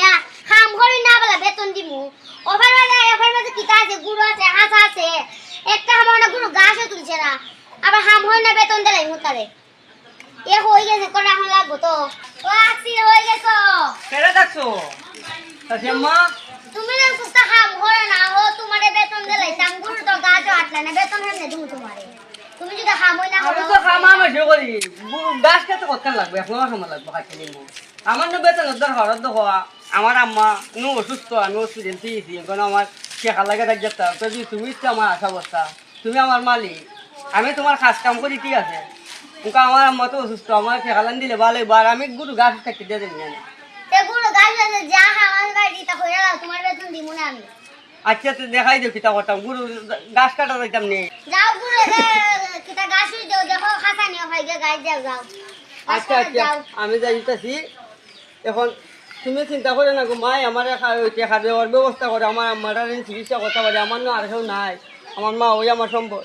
না কাম করি না বলে বেতন দিমু। ওভার বেলা ওভার মাঝে কিতা আছে? গুঁড়ো আছে হাঁস আছে। একটা আমার অনেক গুঁড়ো গাছও তুলছে না। আবার হাম হয় না বেতন দিলাই মুতারে এ হয়ে গেছে কোন এখন লাগবো তো। ও আসি হয়ে গেছো। কেড়ে দেখছ তুমি না সুস্তা হাম হয় না। ও তোমারে বেতন দিলাই তাম তো গাছও আটলে না বেতন হেমনে দিমু তোমারে। তুমি যদি হামই না আমি তো হাম লাগবে? এখন হাম লাগবে আমার না বেতন দরকার হওয়া। আমার আম্মা নু অসুস্থ আমি অক্সিজেন পেয়েছি এখন আমার শেখা লাগে দেখ তো যদি তুমি তো আমার আশা অবস্থা তুমি আমার মালিক আমি তোমার কাজ কাম করি ঠিক আছে? কিন্তু আমার আম্মা তো অসুস্থ আমার শেখালান দিলে ভালো বার আমি গুরু গাছ থাকি দিয়ে দেবেন জানি? দাও আচ্ছা তো দেখাই দেব কিতা করতাম গুরু গাছ কাটা যাইতাম নেই যাও গুরু কিতা গাছ হই দেখো খাসা নিও গে গাছ যাও। আচ্ছা আচ্ছা আমি যাইতেছি এখন তুমি চিন্তা করে না গো মাই আমার টেকা দেওয়ার ব্যবস্থা করে, আমার আমার চিকিৎসা করতে পারে, আমার না আর কেউ নাই। আমার মা ওই আমার সম্পদ।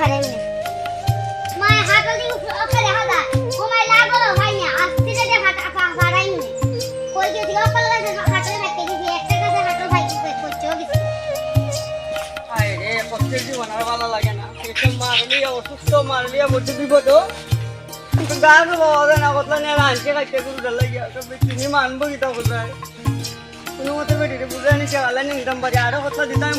হারে মিনে মা হাতল অকল দেখা দা ও মাই লাগো ভাই না। আসতে যে হাত আপা হারাই মিনে কই ভাইকে দিছি একটা গাছে হাতল ভাই করছে গেছি। আয় রে কষ্টের জীবন আর ভালো লাগে না। পেটে মারলি অসুস্থ মারলি বলছে বিপদ। গাছ বাবা না কতলা নিয়ে আনছে খাইতে গুরুটা লাগিয়া। তো মানবো কোথায় কোনো মতে বেটিতে বুঝে নিচে আলাই নিতাম পারি আরও কতলা দিতাম